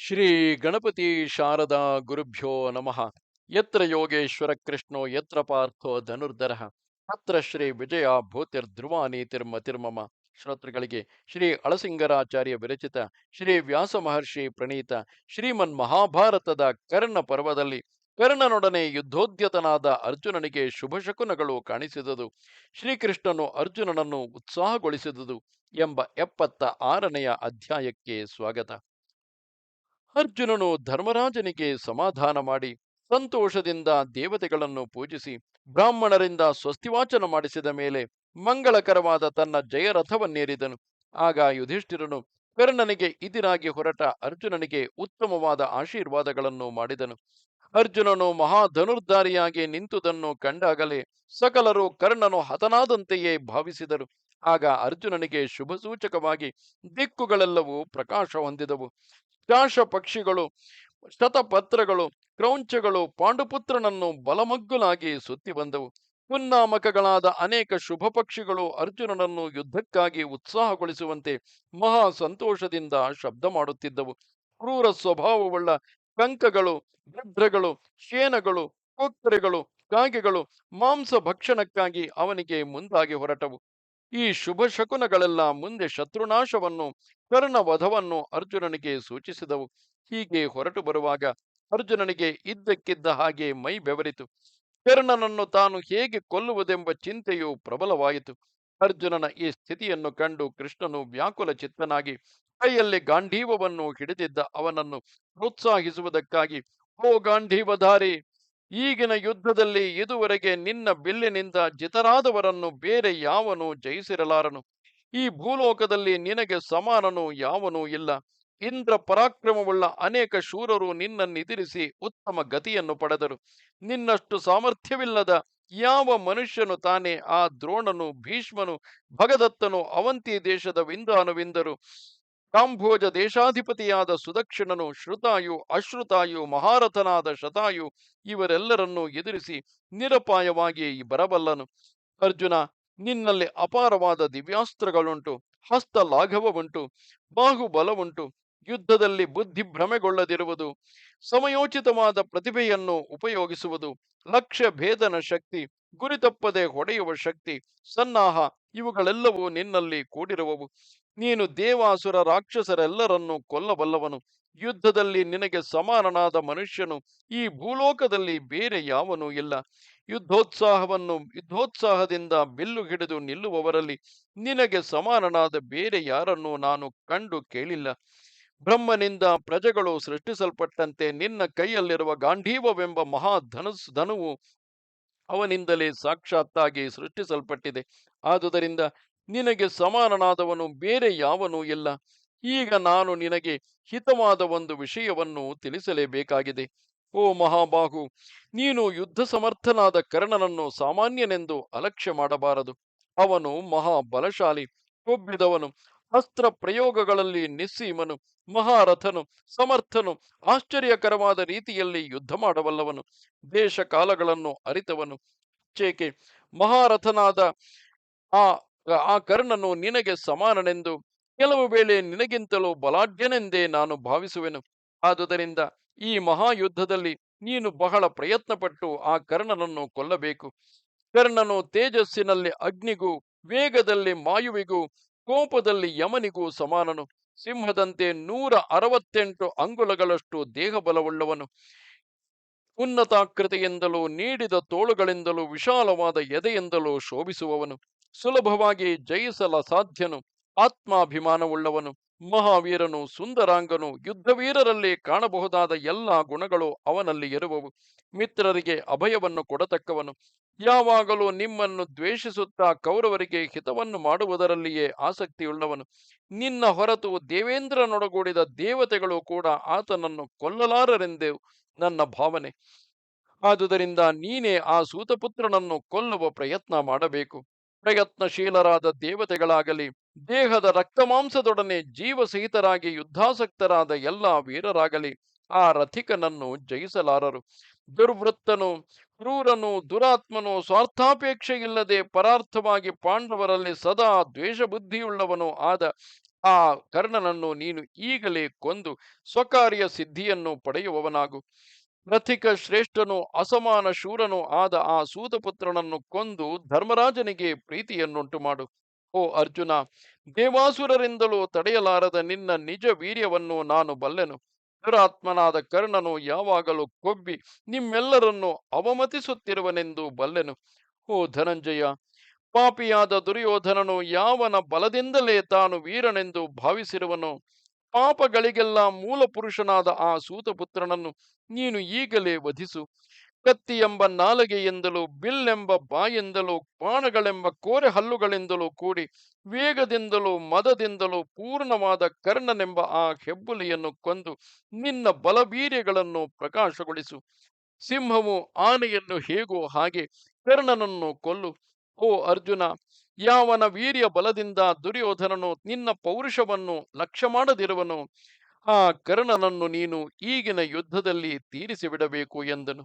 ಶ್ರೀ ಗಣಪತಿ ಶಾರದಾ ಗುರುಭ್ಯೋ ನಮಃ. ಯತ್ರ ಯೋಗೇಶ್ವರ ಕೃಷ್ಣೋ, ಯತ್ರ ಪಾರ್ಥೋ ಧನುರ್ಧರ. ಅತ್ರ ಶ್ರೀ ವಿಜಯ ಭೂತಿರ್ ಧ್ರುವಾನಿ ತಿರ್ಮ ತಿರ್ಮಮ. ಶ್ರೋತೃಗಳಿಗೆ ಶ್ರೀ ಅಳಸಿಂಗರಾಚಾರ್ಯ ವಿರಚಿತ, ಶ್ರೀ ವ್ಯಾಸ ಮಹರ್ಷಿ ಪ್ರಣೀತ, ಶ್ರೀಮನ್ ಮಹಾಭಾರತದ ಕರ್ಣ ಪರ್ವದಲ್ಲಿ ಕರ್ಣನೊಡನೆ ಯುದ್ಧೋದ್ಯತನಾದ ಅರ್ಜುನನಿಗೆ ಶುಭ ಶಕುನಗಳು ಕಾಣಿಸಿದುದು. ಶ್ರೀಕೃಷ್ಣನು ಅರ್ಜುನನನ್ನು ಉತ್ಸಾಹಗೊಳಿಸಿದುದು ಎಂಬ ಎಪ್ಪತ್ತ ಆರನೆಯ ಅಧ್ಯಾಯಕ್ಕೆ ಸ್ವಾಗತ. ಅರ್ಜುನನು ಧರ್ಮರಾಜನಿಗೆ ಸಮಾಧಾನ ಮಾಡಿ ಸಂತೋಷದಿಂದ ದೇವತೆಗಳನ್ನು ಪೂಜಿಸಿ ಬ್ರಾಹ್ಮಣರಿಂದ ಸ್ವಸ್ತಿವಾಚನ ಮಾಡಿಸಿದ ಮೇಲೆ ಮಂಗಳಕರವಾದ ತನ್ನ ಜಯರಥವನ್ನೇರಿದನು. ಆಗ ಯುಧಿಷ್ಠಿರನು ಕರ್ಣನಿಗೆ ಇದಿರಾಗಿ ಹೊರಟ ಅರ್ಜುನನಿಗೆ ಉತ್ತಮವಾದ ಆಶೀರ್ವಾದಗಳನ್ನು ಮಾಡಿದನು. ಅರ್ಜುನನು ಮಹಾಧನುರ್ಧಾರಿಯಾಗಿ ನಿಂತುದನ್ನು ಕಂಡಾಗಲೇ ಸಕಲರು ಕರ್ಣನು ಹತನಾದಂತೆಯೇ ಭಾವಿಸಿದರು. ಆಗ ಅರ್ಜುನನಿಗೆ ಶುಭ ಸೂಚಕವಾಗಿ ದಿಕ್ಕುಗಳೆಲ್ಲವೂ ಪ್ರಕಾಶ ಹೊಂದಿದವು. ಶಾಶ ಪಕ್ಷಿಗಳು, ಶತಪತ್ರಗಳು, ಕ್ರೌಂಚಗಳು, ಪಾಂಡುಪುತ್ರನನ್ನು ಬಲಮಗ್ಗುಲಾಗಿ ಸುತ್ತಿ ಬಂದವು. ಪುನ್ನಾಮಕಗಳಾದ ಅನೇಕ ಶುಭ ಪಕ್ಷಿಗಳು ಅರ್ಜುನನನ್ನು ಯುದ್ಧಕ್ಕಾಗಿ ಉತ್ಸಾಹಗೊಳಿಸುವಂತೆ ಮಹಾ ಸಂತೋಷದಿಂದ ಶಬ್ದ ಮಾಡುತ್ತಿದ್ದವು. ಕ್ರೂರ ಸ್ವಭಾವವುಳ್ಳ ಕಂಕಗಳು ಗೃಧ್ರಗಳು ಶೇನಗಳು, ಕೊಕ್ಕರೆಗಳು, ಕಾಗೆಗಳು ಮಾಂಸ ಭಕ್ಷಣಕ್ಕಾಗಿ ಅವನಿಗೆ ಮುಂದಾಗಿ ಹೊರಟವು. ಈ ಶುಭ ಶಕುನಗಳೆಲ್ಲ ಮುಂದೆ ಶತ್ರುನಾಶವನ್ನು, ಕರ್ಣ ವಧವನ್ನು ಅರ್ಜುನನಿಗೆ ಸೂಚಿಸಿದವು. ಹೀಗೆ ಹೊರಟು ಬರುವಾಗ ಅರ್ಜುನನಿಗೆ ಇದ್ದಕ್ಕಿದ್ದ ಹಾಗೆ ಮೈ ಬೆವರಿತು. ಕರ್ಣನನ್ನು ತಾನು ಹೇಗೆ ಕೊಲ್ಲುವುದೆಂಬ ಚಿಂತೆಯು ಪ್ರಬಲವಾಯಿತು. ಅರ್ಜುನನ ಈ ಸ್ಥಿತಿಯನ್ನು ಕಂಡು ಕೃಷ್ಣನು ವ್ಯಾಕುಲ ಚಿತ್ತನಾಗಿ ಕೈಯಲ್ಲಿ ಗಾಂಧೀವವನ್ನು ಹಿಡಿದಿದ್ದ ಅವನನ್ನು ಪ್ರೋತ್ಸಾಹಿಸುವುದಕ್ಕಾಗಿ, ಓ ಗಾಂಧೀವಧಾರಿ ಈಗಿನ ಯುದ್ಧದಲ್ಲಿ ಇದುವರೆಗೆ ನಿನ್ನ ಬಿಲ್ಲಿನಿಂದ ಜಿತರಾದವರನ್ನು ಬೇರೆ ಯಾವನು ಜಯಿಸಿರಲಾರನು. ಈ ಭೂಲೋಕದಲ್ಲಿ ನಿನಗೆ ಸಮಾನನು ಯಾವನೂ ಇಲ್ಲ. ಇಂದ್ರ ಪರಾಕ್ರಮವುಳ್ಳ ಅನೇಕ ಶೂರರು ನಿನ್ನನ್ನೆದಿರಿಸಿ ಉತ್ತಮ ಗತಿಯನ್ನು ಪಡೆದರು. ನಿನ್ನಷ್ಟು ಸಾಮರ್ಥ್ಯವಿಲ್ಲದ ಯಾವ ಮನುಷ್ಯನು ತಾನೇ ಆ ದ್ರೋಣನು ಭೀಷ್ಮನು ಭಗದತ್ತನು ಅವಂತಿ ದೇಶದ ವಿಂದಾನುವಿಂದರು. ಕಾಂಭೋಜ ದೇಶಾಧಿಪತಿಯಾದ ಸುದಕ್ಷಿಣನು, ಶ್ರುತಾಯು, ಅಶ್ರುತಾಯು, ಮಹಾರಥನಾದ ಶತಾಯು ಇವರೆಲ್ಲರನ್ನೂ ಎದುರಿಸಿ ನಿರಪಾಯವಾಗಿ ಬರಬಲ್ಲನು. ಅರ್ಜುನ, ನಿನ್ನಲ್ಲಿ ಅಪಾರವಾದ ದಿವ್ಯಾಸ್ತ್ರಗಳುಂಟು ಹಸ್ತ ಲಾಘವವುಂಟು ಬಾಹುಬಲವುಂಟು, ಯುದ್ಧದಲ್ಲಿ ಬುದ್ಧಿ ಭ್ರಮೆಗೊಳ್ಳದಿರುವುದು ಸಮಯೋಚಿತವಾದ ಪ್ರತಿಭೆಯನ್ನು ಉಪಯೋಗಿಸುವುದು ಲಕ್ಷ್ಯ ಭೇದನ ಶಕ್ತಿ ಗುರಿತಪ್ಪದೆ ಹೊಡೆಯುವ ಶಕ್ತಿ, ಸನ್ನಾಹ ಇವುಗಳೆಲ್ಲವೂ ನಿನ್ನಲ್ಲಿ ಕೂಡಿರುವವು. ನೀನು ದೇವಾಸುರ ರಾಕ್ಷಸರೆಲ್ಲರನ್ನೂ ಕೊಲ್ಲಬಲ್ಲವನು. ಯುದ್ಧದಲ್ಲಿ ನಿನಗೆ ಸಮಾನನಾದ ಮನುಷ್ಯನು, ಈ ಭೂಲೋಕದಲ್ಲಿ ಬೇರೆ ಯಾವನೂ ಇಲ್ಲ. ಯುದ್ಧೋತ್ಸಾಹವನ್ನು, ಯುದ್ಧೋತ್ಸಾಹದಿಂದ ಬಿಲ್ಲು ಹಿಡಿದು ನಿಲ್ಲುವವರಲ್ಲಿ ನಿನಗೆ ಸಮಾನನಾದ ಬೇರೆ ಯಾರನ್ನೂ ನಾನು ಕಂಡು ಕೇಳಿಲ್ಲ. ಬ್ರಹ್ಮನಿಂದ ಪ್ರಜೆಗಳು ಸೃಷ್ಟಿಸಲ್ಪಟ್ಟಂತೆ ನಿನ್ನ ಕೈಯಲ್ಲಿರುವ ಗಾಂಧೀವವೆಂಬ ಮಹಾ ಧನುಸ್, ಧನುವು ಅವನಿಂದಲೇ ಸಾಕ್ಷಾತ್ತಾಗಿ ಸೃಷ್ಟಿಸಲ್ಪಟ್ಟಿದೆ. ಆದುದರಿಂದ ನಿನಗೆ ಸಮಾನನಾದವನು ಬೇರೆ ಯಾವನೂ ಇಲ್ಲ. ಈಗ ನಾನು ನಿನಗೆ ಹಿತವಾದ ಒಂದು ವಿಷಯವನ್ನು ತಿಳಿಸಲೇಬೇಕಾಗಿದೆ. ಓ ಮಹಾಬಾಹು, ನೀನು ಯುದ್ಧ ಸಮರ್ಥನಾದ ಕರ್ಣನನ್ನು ಸಾಮಾನ್ಯನೆಂದು ಅಲಕ್ಷ್ಯ ಮಾಡಬಾರದು. ಅವನು ಮಹಾಬಲಶಾಲಿ, ಕೊಬ್ಬಿದವನು. ಅಸ್ತ್ರ ಪ್ರಯೋಗಗಳಲ್ಲಿ ನಿಸ್ಸೀಮನು, ಮಹಾರಥನು, ಸಮರ್ಥನು, ಆಶ್ಚರ್ಯಕರವಾದ ರೀತಿಯಲ್ಲಿ ಯುದ್ಧ ಮಾಡಬಲ್ಲವನು ದೇಶ ಕಾಲಗಳನ್ನು ಅರಿತವನು. ಚೇಕೆ, ಮಹಾರಥನಾದ ಆ ಆ ಕರ್ಣನು ನಿನಗೆ ಸಮಾನನೆಂದು ಕೆಲವು ವೇಳೆ ನಿನಗಿಂತಲೂ ಬಲಾಢ್ಯನೆಂದೇ ನಾನು ಭಾವಿಸುವೆನು. ಆದುದರಿಂದ ಈ ಮಹಾಯುದ್ಧದಲ್ಲಿ ನೀನು ಬಹಳ ಪ್ರಯತ್ನಪಟ್ಟು ಆ ಕರ್ಣನನ್ನು ಕೊಲ್ಲಬೇಕು. ಕರ್ಣನು ತೇಜಸ್ಸಿನಲ್ಲಿ, ಅಗ್ನಿಗೂ, ವೇಗದಲ್ಲಿ, ಮಾಯುವಿಗೂ ಕೋಪದಲ್ಲಿ ಯಮನಿಗೂ ಸಮಾನನು. ಸಿಂಹದಂತೆ ನೂರ ಅರವತ್ತೆಂಟು ಅಂಗುಲಗಳಷ್ಟು ದೇಹಬಲವುಳ್ಳವನು. ಉನ್ನತಾಕೃತಿಯಿಂದಲೂ ನೀಡಿದ ತೋಳುಗಳಿಂದಲೂ ವಿಶಾಲವಾದ ಎದೆಯಿಂದಲೂ ಶೋಭಿಸುವವನು. ಸುಲಭವಾಗಿ ಜಯಿಸಲ ಸಾಧ್ಯನು. ಆತ್ಮಾಭಿಮಾನವುಳ್ಳವನು. ಮಹಾವೀರನು ಸುಂದರಾಂಗನು ಯುದ್ಧವೀರರಲ್ಲಿ ಕಾಣಬಹುದಾದ ಎಲ್ಲ ಗುಣಗಳು ಅವನಲ್ಲಿ ಇರುವವು. ಮಿತ್ರರಿಗೆ ಅಭಯವನ್ನು ಕೊಡತಕ್ಕವನು. ಯಾವಾಗಲೂ ನಿಮ್ಮನ್ನು ದ್ವೇಷಿಸುತ್ತಾ ಕೌರವರಿಗೆ ಹಿತವನ್ನು ಮಾಡುವುದರಲ್ಲಿಯೇ ಆಸಕ್ತಿಯುಳ್ಳವನು. ನಿನ್ನ ಹೊರತು ದೇವೇಂದ್ರನೊಡಗೂಡಿದ ದೇವತೆಗಳು ಕೂಡ ಆತನನ್ನು ಕೊಲ್ಲಲಾರರೆಂದೇ ನನ್ನ ಭಾವನೆ. ಆದುದರಿಂದ ನೀನೇ ಆ ಸೂತಪುತ್ರನನ್ನು ಕೊಲ್ಲುವ ಪ್ರಯತ್ನ ಮಾಡಬೇಕು. ಪ್ರಯತ್ನಶೀಲರಾದ ದೇವತೆಗಳಾಗಲಿ ದೇಹದ ರಕ್ತಮಾಂಸದೊಡನೆ ಜೀವಸಹಿತರಾಗಿ ಯುದ್ಧಾಸಕ್ತರಾದ ಎಲ್ಲ ವೀರರಾಗಲಿ, ಆ ರಥಿಕನನ್ನು ಜಯಿಸಲಾರರು. ದುರ್ವೃತ್ತನು, ಕ್ರೂರನು, ದುರಾತ್ಮನು ಸ್ವಾರ್ಥಾಪೇಕ್ಷೆ ಇಲ್ಲದೆ ಪರಾರ್ಥವಾಗಿ ಪಾಂಡವರಲ್ಲಿ ಸದಾ ದ್ವೇಷ ಬುದ್ಧಿಯುಳ್ಳವನು ಆದ ಆ ಕರ್ಣನನ್ನು ನೀನು ಈಗಲೇ ಕೊಂದು ಸ್ವಕಾರ್ಯ ಸಿದ್ಧಿಯನ್ನು ಪಡೆಯುವವನಾಗು. ರಥಿಕ ಶ್ರೇಷ್ಠನು, ಅಸಮಾನ ಶೂರನು ಆದ ಆ ಸೂತಪುತ್ರನನ್ನು ಕೊಂದು ಧರ್ಮರಾಜನಿಗೆ ಪ್ರೀತಿಯನ್ನುಂಟು ಮಾಡು ಓ ಅರ್ಜುನ, ದೇವಾಸುರರಿಂದಲೂ ತಡೆಯಲಾರದ ನಿನ್ನ ನಿಜ ವೀರ್ಯವನ್ನು ನಾನು ಬಲ್ಲೆನು. ದುರಾತ್ಮನಾದ ಕರ್ಣನು ಯಾವಾಗಲೂ ಕೊಬ್ಬಿ ನಿಮ್ಮೆಲ್ಲರನ್ನು ಅವಮತಿಸುತ್ತಿರುವನೆಂದು ಬಲ್ಲೆನು. ಓ ಧನಂಜಯ, ಪಾಪಿಯಾದ ದುರ್ಯೋಧನನು ಯಾವನ ಬಲದಿಂದಲೇ ತಾನು ವೀರನೆಂದು ಭಾವಿಸಿರುವನು. ಪಾಪಗಳಿಗೆಲ್ಲ ಮೂಲ ಪುರುಷನಾದ ಆ ಸೂತಪುತ್ರನನ್ನು ನೀನು ಈಗಲೇ ವಧಿಸು. ಕತ್ತಿ ಎಂಬ ನಾಲಗೆಯಿಂದಲೂ, ಬಿಲ್ಲೆಂಬ ಬಾಯಿಂದಲೂ ಬಾಣಗಳೆಂಬ ಕೋರೆ ಹಲ್ಲುಗಳಿಂದಲೂ ಕೂಡಿ, ವೇಗದಿಂದಲೂ, ಮದದಿಂದಲೂ ಪೂರ್ಣವಾದ ಕರ್ಣನೆಂಬ ಆ ಹೆಬ್ಬುಲಿಯನ್ನು ಕೊಂದು, ನಿನ್ನ ಬಲಬೀರ್ಯಗಳನ್ನು ಪ್ರಕಾಶಗೊಳಿಸು. ಸಿಂಹವು ಆನೆಯನ್ನು ಹೇಗೋ ಹಾಗೆ ಕರ್ಣನನ್ನು ಕೊಲ್ಲು. ಓ ಅರ್ಜುನ, ಯಾವನ ವೀರ್ಯ ಬಲದಿಂದ ದುರ್ಯೋಧನನು ನಿನ್ನ ಪೌರುಷವನ್ನು ಲಕ್ಷ್ಯ ಮಾಡದಿರುವನು ಆ ಕರ್ಣನನ್ನು ನೀನು ಈಗಿನ ಯುದ್ಧದಲ್ಲಿ ತೀರಿಸಿಬಿಡಬೇಕು ಎಂದನು.